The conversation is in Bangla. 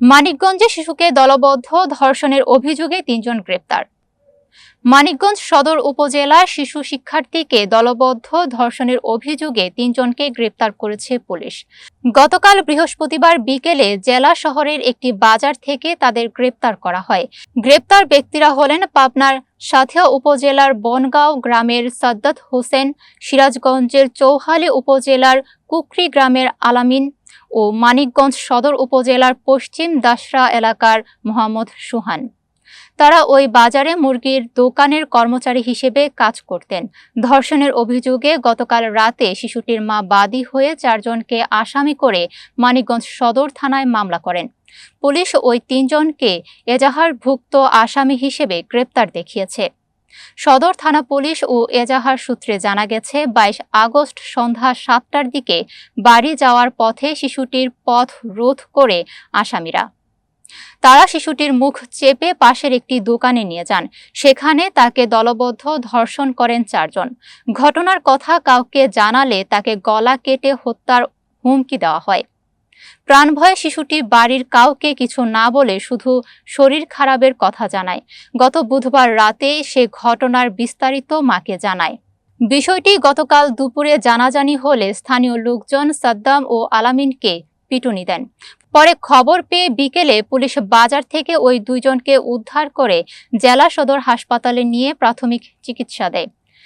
মানিকগঞ্জে শিশুকে দলবদ্ধ ধর্ষণের অভিযোগে তিনজন গ্রেপ্তার। মানিকগঞ্জ সদর উপজেলার শিশু শিক্ষার্থীকে দলবদ্ধ ধর্ষণের অভিযোগে তিনজনকে গ্রেপ্তার করেছে পুলিশ। গতকাল বৃহস্পতিবার বিকেলে জেলা শহরের একটি বাজার থেকে তাদের গ্রেপ্তার করা হয়। গ্রেপ্তার ব্যক্তিরা হলেন পাবনার সাথিয়া উপজেলার বনগাঁও গ্রামের সাদ্দাত হোসেন, সিরাজগঞ্জের চৌহালি উপজেলার কুকরি গ্রামের আলামিন ও মানিকগঞ্জ সদর উপজেলার পশ্চিম দাসরা এলাকার মোহাম্মদ সুহান। তারা ওই বাজারে মুরগির দোকানের কর্মচারী হিসেবে কাজ করতেন। ধর্ষণের অভিযোগে গতকাল রাতে শিশুটির মা বাদী হয়ে চারজনকে আসামি করে মানিকগঞ্জ সদর থানায় মামলা করেন। পুলিশ ওই তিনজনকে এজাহারভুক্ত আসামি হিসেবে গ্রেপ্তার দেখিয়েছে। সদর থানা পুলিশ ও এজাহার সূত্রে জানা গেছে, বাইশ আগস্ট সন্ধ্যা সাতটার দিকে বাড়ি যাওয়ার পথে শিশুটির পথ রোধ করে আসামিরা। তারা শিশুটির মুখ চেপে পাশের একটি দোকানে নিয়ে যান। সেখানে তাকে দলবদ্ধ ধর্ষণ করেন চারজন। ঘটনার কথা কাউকে জানালে তাকে গলা কেটে হত্যার হুমকি দেওয়া হয়। প্রাণভয়ে শিশুটি বাড়ির কাউকে কিছু না বলে শুধু শরীর খারাপের কথা জানায়। গত বুধবার রাতে সে ঘটনার বিস্তারিত মাকে জানায়। বিষয়টি গতকাল দুপুরে জানাজানি হলে স্থানীয় লোকজন সাদ্দাম ও আলামিনকে পিটুনি দেন। পরে খবর পেয়ে বিকেলে পুলিশ বাজার থেকে ওই দুইজনকে উদ্ধার করে জেলা সদর হাসপাতালে নিয়ে প্রাথমিক চিকিৎসা দেয়।